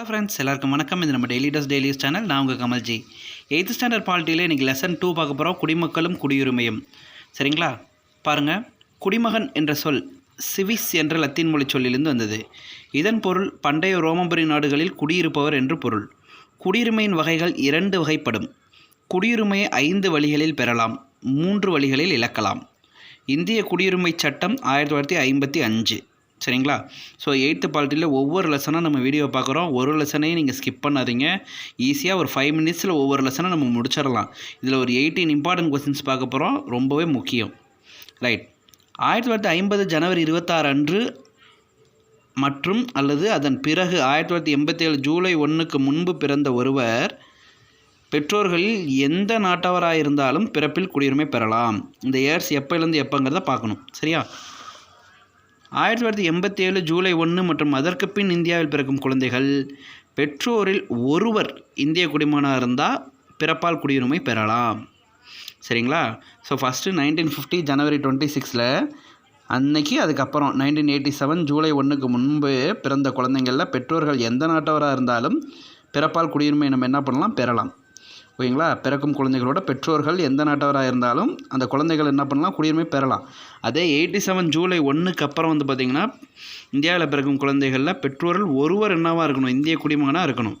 Hello friends எல்லாருக்கும் வணக்கம். இது நம்ம டெய்லி டஸ் டெய்லிஸ் சேனல் நான் உங்கள் கமல்ஜி. எயித்து ஸ்டாண்டர்ட் பாலிட்டியில் இன்றைக்கி லெசன் டூ பார்க்க போகிறோம் குடிமக்களும் குடியுரிமையும். சரிங்களா? பாருங்கள் குடிமகன் என்ற சொல் சிவிஸ் என்ற லத்தீன் மொழி சொல்லிலிருந்து வந்தது. இதன் பொருள் பண்டைய ரோமபுரி நாடுகளில் குடியிருப்பவர் என்று பொருள். குடியுரிமையின் வகைகள் இரண்டு வகைப்படும். குடியுரிமையை ஐந்து வழிகளில் பெறலாம். மூன்று வழிகளில் இழக்கலாம். இந்திய குடியுரிமை சட்டம் ஆயிரத்தி தொள்ளாயிரத்தி ஐம்பத்தி அஞ்சு. சரிங்களா? ஸோ எயித்து பாலிட்டியில் ஒவ்வொரு லெசனாக நம்ம வீடியோ பார்க்குறோம். ஒரு லெசனையும் நீங்கள் ஸ்கிப் பண்ணாதீங்க. ஈஸியாக ஒரு ஃபைவ் மினிட்ஸில் ஒவ்வொரு லெசனை நம்ம முடிச்சிடலாம். இதில் ஒரு எயிட்டீன் இம்பார்ட்டன்ட் கொஸ்டின்ஸ் பார்க்க போகிறோம் ரொம்பவே முக்கியம். ரைட் ஆயிரத்தி தொள்ளாயிரத்தி ஐம்பது ஜனவரி இருபத்தாறு அன்று மற்றும் அல்லது அதன் பிறகு ஆயிரத்தி தொள்ளாயிரத்தி எண்பத்தேழு ஜூலை ஒன்றுக்கு முன்பு பிறந்த ஒருவர் பெற்றோர்களில் எந்த நாட்டவராக இருந்தாலும் பிறப்பில் குடியுரிமை பெறலாம். இந்த இயர்ஸ் எப்போலேருந்து எப்போங்கிறத பார்க்கணும். சரியா? ஆயிரத்தி தொள்ளாயிரத்தி எண்பத்தி ஏழு ஜூலை ஒன்று மற்றும் அதற்கு பின் இந்தியாவில் பிறக்கும் குழந்தைகள் பெற்றோரில் ஒருவர் இந்திய குடிமகனாக இருந்தால் பிறப்பால் குடியுரிமை பெறலாம். சரிங்களா? ஸோ ஃபஸ்ட்டு நைன்டீன் ஃபிஃப்டி ஜனவரி டுவெண்ட்டி சிக்ஸில் அன்னைக்கு அதுக்கப்புறம் நைன்டீன் எயிட்டி செவன் ஜூலை ஒன்றுக்கு முன்பு பிறந்த குழந்தைங்களில் பெற்றோர்கள் எந்த நாட்டவராக இருந்தாலும் பிறப்பால் குடியுரிமை நம்ம என்ன பண்ணலாம்? பெறலாம். ஓகேங்களா பிறக்கும் குழந்தைகளோட பெற்றோர்கள் எந்த நாட்டவராக இருந்தாலும் அந்த குழந்தைகள் என்ன பண்ணலாம்? குடியுரிமை பெறலாம். அதே எயிட்டி செவன் ஜூலை ஒன்றுக்கு அப்புறம் வந்து பார்த்திங்கன்னா இந்தியாவில் பிறக்கும் குழந்தைகளில் பெற்றோர்கள் ஒருவர் என்னவாக இருக்கணும்? இந்திய குடிமகனாக இருக்கணும்.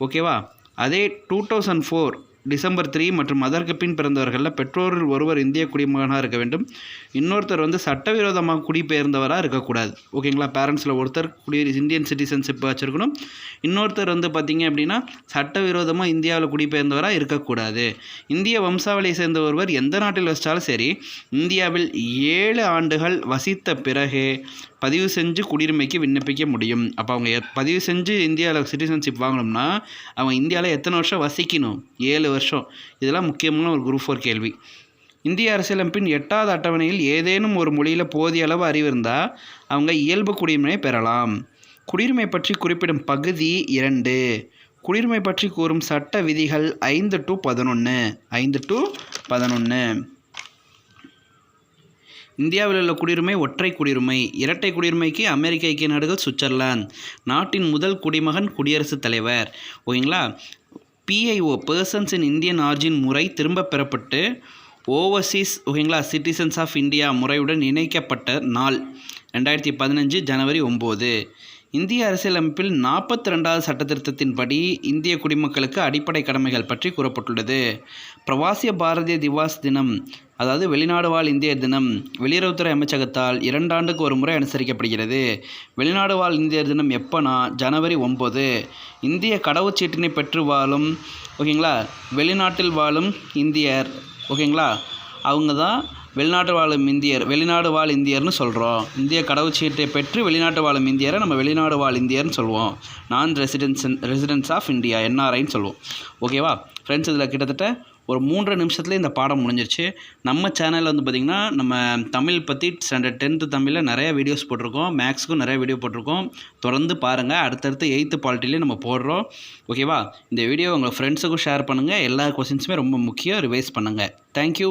ஓகேவா? அதே two thousand four December three மற்றும் அதற்கு பின் பிறந்தவர்களில் பெற்றோரில் ஒருவர் இந்திய குடிமகனாக இருக்க வேண்டும். இன்னொருத்தர் வந்து சட்டவிரோதமாக குடிபெயர்ந்தவராக இருக்கக்கூடாது. ஓகேங்களா பேரண்ட்ஸில் ஒருத்தர் குடி இந்தியன் சிட்டிசன்ஷிப் வச்சுருக்கணும். இன்னொருத்தர் வந்து பார்த்திங்க அப்படின்னா சட்டவிரோதமாக இந்தியாவில் குடிபெயர்ந்தவராக இருக்கக்கூடாது. இந்திய வம்சாவளியை சேர்ந்த ஒருவர் எந்த நாட்டில் வசித்தாலும் சரி இந்தியாவில் ஏழு ஆண்டுகள் வசித்த பிறகு பதிவு செஞ்சு குடியுரிமைக்கு விண்ணப்பிக்க முடியும். அப்போ அவங்க பதிவு செஞ்சு இந்தியாவில் சிட்டிசன்ஷிப் வாங்கணும்னா அவங்க இந்தியாவில் எத்தனை வருஷம் வசிக்கணும்? ஏழு வருஷம். இதெல்லாம் முக்கியமான ஒரு குரூப் ஃபோர் கேள்வி. இந்திய அரசியலமைப்பின் எட்டாவது அட்டவணையில் ஏதேனும் ஒரு மொழியில் போதிய அளவு அறிவு இருந்தால் அவங்க இயல்பு குடியுரிமையை பெறலாம். குடியுரிமை பற்றி குறிப்பிடும் பகுதி இரண்டு. குடியுரிமை பற்றி கூறும் சட்ட விதிகள் ஐந்து டு பதினொன்று ஐந்து டு பதினொன்று இந்தியாவில் உள்ள குடியுரிமை ஒற்றை குடியுரிமை. இரட்டை குடியுரிமைக்கு அமெரிக்க ஐக்கிய நாடுகள் சுவிட்சர்லாந்து. நாட்டின் முதல் குடிமகன் குடியரசுத் தலைவர். ஓகேங்களா? PIO persons in Indian origin முறை திரும்ப பெறப்பட்டு ஓவர்சீஸ் ஓகேங்களா சிட்டிசன்ஸ் ஆஃப் இந்தியா முறையுடன் இணைக்கப்பட்ட நாள் ரெண்டாயிரத்தி பதினஞ்சு ஜனவரி ஒம்பது. இந்திய அரசியலமைப்பில் நாற்பத்தி ரெண்டாவது சட்டத்திருத்தத்தின்படி இந்திய குடிமக்களுக்கு அடிப்படை கடமைகள் பற்றி கூறப்பட்டுள்ளது. பிரவாசிய பாரதிய திவாஸ் தினம் அதாவது வெளிநாடு வாழ் இந்தியர் தினம் வெளியுறவுத்துறை அமைச்சகத்தால் இரண்டாண்டுக்கு ஒரு முறை அனுசரிக்கப்படுகிறது. வெளிநாடு வாழ் இந்தியர் தினம் எப்போனா? ஜனவரி ஒம்பது இந்திய கடவுச்சீட்டினை பெற்று வாழும் ஓகேங்களா? வெளிநாட்டில் வாழும் இந்தியர் ஓகேங்களா? அவங்க தான் வெளிநாட்டு வாழும் இந்தியர் வெளிநாடு வாழ் இந்தியர்னு சொல்கிறோம் இந்திய கடவுச்சீட்டை பெற்று வெளிநாட்டு வாழும் இந்தியரை நம்ம வெளிநாடு வாழ் இந்தியர்னு சொல்லுவோம். நான் ரெசிடென்ஸ் ரெசிடென்ஸ் ஆஃப் இந்தியா என்ஆர்ஐன்னு சொல்லுவோம். ஓகேவா? ஃப்ரெண்ட்ஸ் இதில் கிட்டத்தட்ட ஒரு மூன்றரை நிமிஷத்தில் இந்த பாடம் முடிஞ்சிருச்சு. நம்ம சேனலில் வந்து பார்த்திங்கன்னா நம்ம தமிழ் பற்றி ஸ்டாண்டர்ட் டென்த்து தமிழில் நிறையா வீடியோஸ் போட்டிருக்கோம். மேக்ஸுக்கும் நிறைய வீடியோ போட்டிருக்கோம். தொடர்ந்து பாருங்கள் அடுத்தடுத்து எயித்து பாலிட்டிலையும் நம்ம போடுறோம். ஓகேவா இந்த வீடியோ உங்கள் ஃப்ரெண்ட்ஸுக்கும் ஷேர் பண்ணுங்கள் எல்லா கொஸ்டின்ஸுமே ரொம்ப முக்கியம். ரிவைஸ் பண்ணுங்கள் தேங்க்யூ